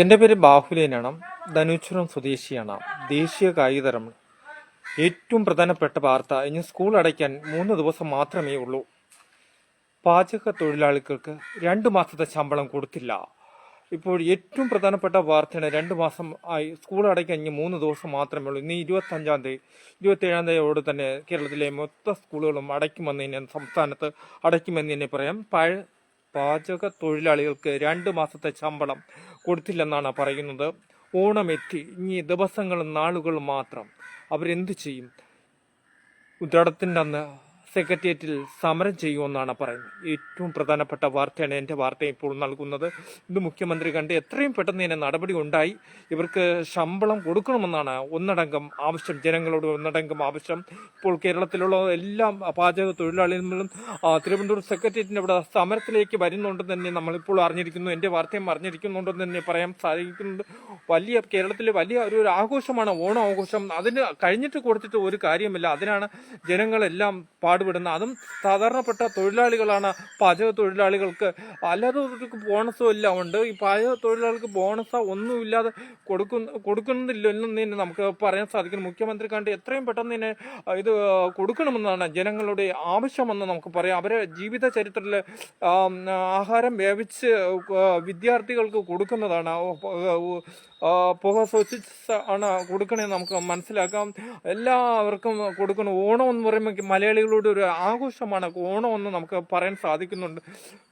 എന്റെ പേര് ബാഹുലേനാണ് ധനുച്ചുരം സ്വദേശിയാണ്. ദേശീയ കായികതരം. ഏറ്റവും പ്രധാനപ്പെട്ട വാർത്ത ഇനി സ്കൂൾ അടയ്ക്കാൻ മൂന്ന് ദിവസം മാത്രമേ ഉള്ളൂ. പാചക തൊഴിലാളികൾക്ക് രണ്ട് മാസത്തെ ശമ്പളം കൊടുത്തില്ല. ഇപ്പോൾ ഏറ്റവും പ്രധാനപ്പെട്ട വാർത്തയാണ് രണ്ട് മാസം ആയി സ്കൂൾ അടയ്ക്കാൻ ഇനി മൂന്ന് ദിവസം മാത്രമേ ഉള്ളൂ. ഇനി ഇരുപത്തഞ്ചാം തീയതി ഇരുപത്തേഴാം തീയതിയോട് തന്നെ കേരളത്തിലെ മൊത്ത സ്കൂളുകളും അടയ്ക്കുമെന്ന് തന്നെ സംസ്ഥാനത്ത് അടയ്ക്കുമെന്ന് തന്നെ പറയാം. പഴ പാചക തൊഴിലാളികൾക്ക് രണ്ട് മാസത്തെ ശമ്പളം കൊടുത്തില്ലെന്നാണ് പറയുന്നത്. ഓണം എത്തി ഇനി ദിവസങ്ങളും നാളുകളും മാത്രം അവരെന്ത് ചെയ്യും? ഉദ്ഘാടനത്തിന്റെ അന്ന് സെക്രട്ടേറിയറ്റിൽ സമരം ചെയ്യുമെന്നാണ് പറയുന്നത്. ഏറ്റവും പ്രധാനപ്പെട്ട വാർത്തയാണ് എന്റെ വാർത്ത ഇപ്പോൾ നൽകുന്നത്. ഇത് മുഖ്യമന്ത്രി കണ്ട് എത്രയും പെട്ടെന്ന് തന്നെ നടപടി ഉണ്ടായി. ഇവർക്ക് ശമ്പളം കൊടുക്കണമെന്നാണ് ഒന്നടങ്കം ആവശ്യം. ജനങ്ങളോട് ഒന്നടങ്കം ആവശ്യം. ഇപ്പോൾ കേരളത്തിലുള്ള എല്ലാ പാചക തൊഴിലാളികളും തിരുവനന്തപുരം സെക്രട്ടേറിയറ്റിന്റെ അവിടെ സമരത്തിലേക്ക് വരുന്നുണ്ടെന്ന് തന്നെ നമ്മളിപ്പോൾ അറിഞ്ഞിരിക്കുന്നു. എന്റെ വാർത്തയും അറിഞ്ഞിരിക്കുന്നുണ്ടെന്ന് തന്നെ പറയാൻ സാധിക്കുന്നുണ്ട്. വലിയ കേരളത്തിലെ വലിയ ഒരു ഒരു ആഘോഷമാണ് ഓണം ആഘോഷം അതിന് കഴിഞ്ഞിട്ട് കൊടുത്തിട്ട് ഒരു കാര്യമില്ല. അതിനാണ് ജനങ്ങളെല്ലാം പാടുപെടുന്നത്. അതും സാധാരണപ്പെട്ട തൊഴിലാളികളാണ്. പാചക തൊഴിലാളികൾക്ക് അല്ലാതെ അവർക്ക് ബോണസോ എല്ലാം ഉണ്ട്. ഈ പാചക തൊഴിലാളികൾക്ക് ബോണസോ ഒന്നുമില്ലാതെ കൊടുക്കുന്ന കൊടുക്കുന്നില്ലെന്നും തന്നെ നമുക്ക് പറയാൻ സാധിക്കും മുഖ്യമന്ത്രി കണ്ട് എത്രയും പെട്ടെന്ന് തന്നെ ഇത് കൊടുക്കണമെന്നാണ് ജനങ്ങളുടെ ആവശ്യമെന്ന് നമുക്ക് പറയാം. അവരെ ജീവിത ചരിത്രത്തിൽ ആഹാരം വേവിച്ച് വിദ്യാർത്ഥികൾക്ക് കൊടുക്കുന്നതാണ്. പുക സൂക്ഷിച്ച് ആണ് കൊടുക്കണേ നമുക്ക് മനസ്സിലാക്കാം. എല്ലാവർക്കും കൊടുക്കണം. ഓണം എന്ന് പറയുമ്പോൾ മലയാളികളുടെ ഒരു ആഘോഷമാണ് ഓണമെന്ന് നമുക്ക് പറയാൻ സാധിക്കുന്നുണ്ട്.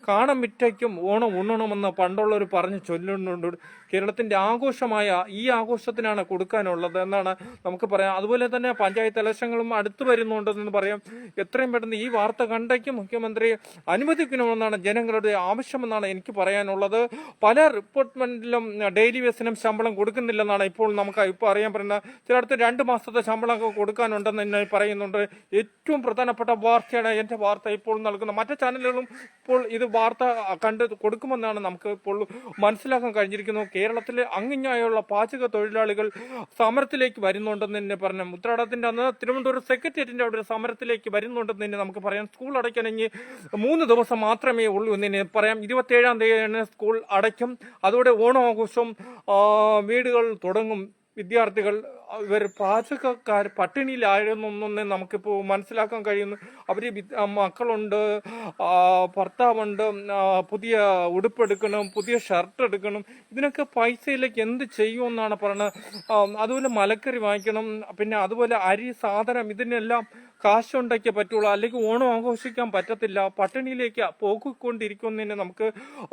കാണം വിറ്റയ്ക്കും ഓണം ഉണ്ണണമെന്ന് പണ്ടുള്ളവർ പറഞ്ഞ് ചൊല്ലുന്നുണ്ട്. കേരളത്തിന്റെ ആഘോഷമായ ഈ ആഘോഷത്തിനാണ് കൊടുക്കാനുള്ളത് എന്നാണ് നമുക്ക് പറയാം. അതുപോലെ തന്നെ പഞ്ചായത്ത് ഇലക്ഷങ്ങളും അടുത്ത് വരുന്നുണ്ടെന്ന് പറയാം. എത്രയും പെട്ടെന്ന് ഈ വാർത്ത കണ്ടയ്ക്ക് മുഖ്യമന്ത്രി അനുവദിക്കണമെന്നാണ് ജനങ്ങളുടെ ആവശ്യമെന്നാണ് എനിക്ക് പറയാനുള്ളത്. പല റിപ്പോർട്ട്മെന്റിലും ഡെയിലി വേസിനും ശമ്പളം കൊടുക്കുന്നില്ലെന്നാണ് ഇപ്പോൾ നമുക്ക് ഇപ്പോൾ അറിയാൻ പറയുന്നത്. ചിലയിടത്ത് രണ്ട് മാസത്തെ ശമ്പളം കൊടുക്കാനുണ്ടെന്ന് പറയുന്നുണ്ട്. ഏറ്റവും പ്രധാനപ്പെട്ട വാർത്തയാണ് എന്റെ വാർത്ത ഇപ്പോൾ നൽകുന്ന മറ്റു ചാനലുകളും ഇപ്പോൾ ഇത് വാർത്ത കണ്ട് കൊടുക്കുമെന്നാണ് നമുക്ക് ഇപ്പോൾ മനസ്സിലാക്കാൻ കഴിഞ്ഞിരിക്കുന്നു. കേരളത്തിലെ അങ്ങിങ്ങായുള്ള പാചക തൊഴിലാളികൾ സമരത്തിലേക്ക് വരുന്നുണ്ടെന്ന് തന്നെ പറഞ്ഞു. ഉത്രാടത്തിന്റെ അന്ന് തിരുവനന്തപുരം സെക്രട്ടേറിയറ്റിന്റെ അവിടെ ഒരു സമരത്തിലേക്ക് വരുന്നുണ്ടെന്ന് തന്നെ നമുക്ക് പറയാം. സ്കൂൾ അടയ്ക്കണമെങ്കിൽ മൂന്ന് ദിവസം മാത്രമേ ഉള്ളൂ എന്ന് തന്നെ പറയാം. ഇരുപത്തേഴാം തീയതിയാണ് സ്കൂൾ അടയ്ക്കും. അതോടെ ഓണാഘോഷം വീടുകൾ തുടങ്ങും. വിദ്യാർത്ഥികൾ ഇവർ പാചകക്കാർ പട്ടിണിയിലായിരുന്നു എന്നൊന്ന് നമുക്കിപ്പോൾ മനസ്സിലാക്കാൻ കഴിയുന്നു. അവർ മക്കളുണ്ട് ഭർത്താവുണ്ട് പുതിയ ഉടുപ്പെടുക്കണം പുതിയ ഷർട്ട് എടുക്കണം. ഇതിനൊക്കെ പൈസയിലേക്ക് എന്ത് ചെയ്യുമെന്നാണ് പറയുന്നത്. അതുപോലെ മലക്കറി വാങ്ങിക്കണം പിന്നെ അതുപോലെ അരി സാധനം ഇതിനെല്ലാം കാശുണ്ടാക്കിയേ പറ്റുള്ളൂ. അല്ലെങ്കിൽ ഓണം ആഘോഷിക്കാൻ പറ്റത്തില്ല. പട്ടിണിയിലേക്ക് പോക്കിക്കൊണ്ടിരിക്കുന്നതിന് നമുക്ക്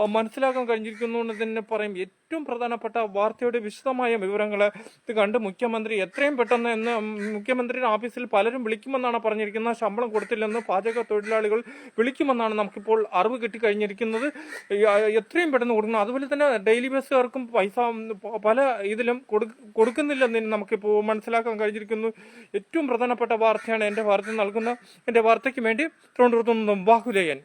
മനസ്സിലാക്കാൻ കഴിഞ്ഞിരിക്കുന്നു എന്ന് തന്നെ പറയും. ഏറ്റവും പ്രധാനപ്പെട്ട വാർത്തയുടെ വിശദമായ വിവരങ്ങൾ ഇത് കണ്ട് മുഖ്യമന്ത്രി എത്രയും പെട്ടെന്ന് എന്ന് മുഖ്യമന്ത്രിയുടെ ഓഫീസിൽ പലരും വിളിക്കുമെന്നാണ് പറഞ്ഞിരിക്കുന്നത്. ശമ്പളം കൊടുത്തില്ലെന്ന് പാചക തൊഴിലാളികൾ വിളിക്കുമെന്നാണ് നമുക്കിപ്പോൾ അറിവ് കിട്ടിക്കഴിഞ്ഞിരിക്കുന്നത്. എത്രയും പെട്ടെന്ന് കൊടുക്കണം. അതുപോലെ തന്നെ ഡെയിലി ബസ്സുകാർക്കും പൈസ പല ഇതിലും കൊടു- കൊടുക്കുന്നില്ലെന്ന് നമുക്കിപ്പോൾ മനസ്സിലാക്കാൻ കഴിഞ്ഞിരിക്കുന്നു. ഏറ്റവും പ്രധാനപ്പെട്ട വാർത്തയാണ് എന്റെ വാർത്ത. നൽകുന്ന എന്റെ വാർത്തയ്ക്ക് വേണ്ടി തിരുവനന്തപുരത്ത് നിന്നും ബാഹുലേയൻ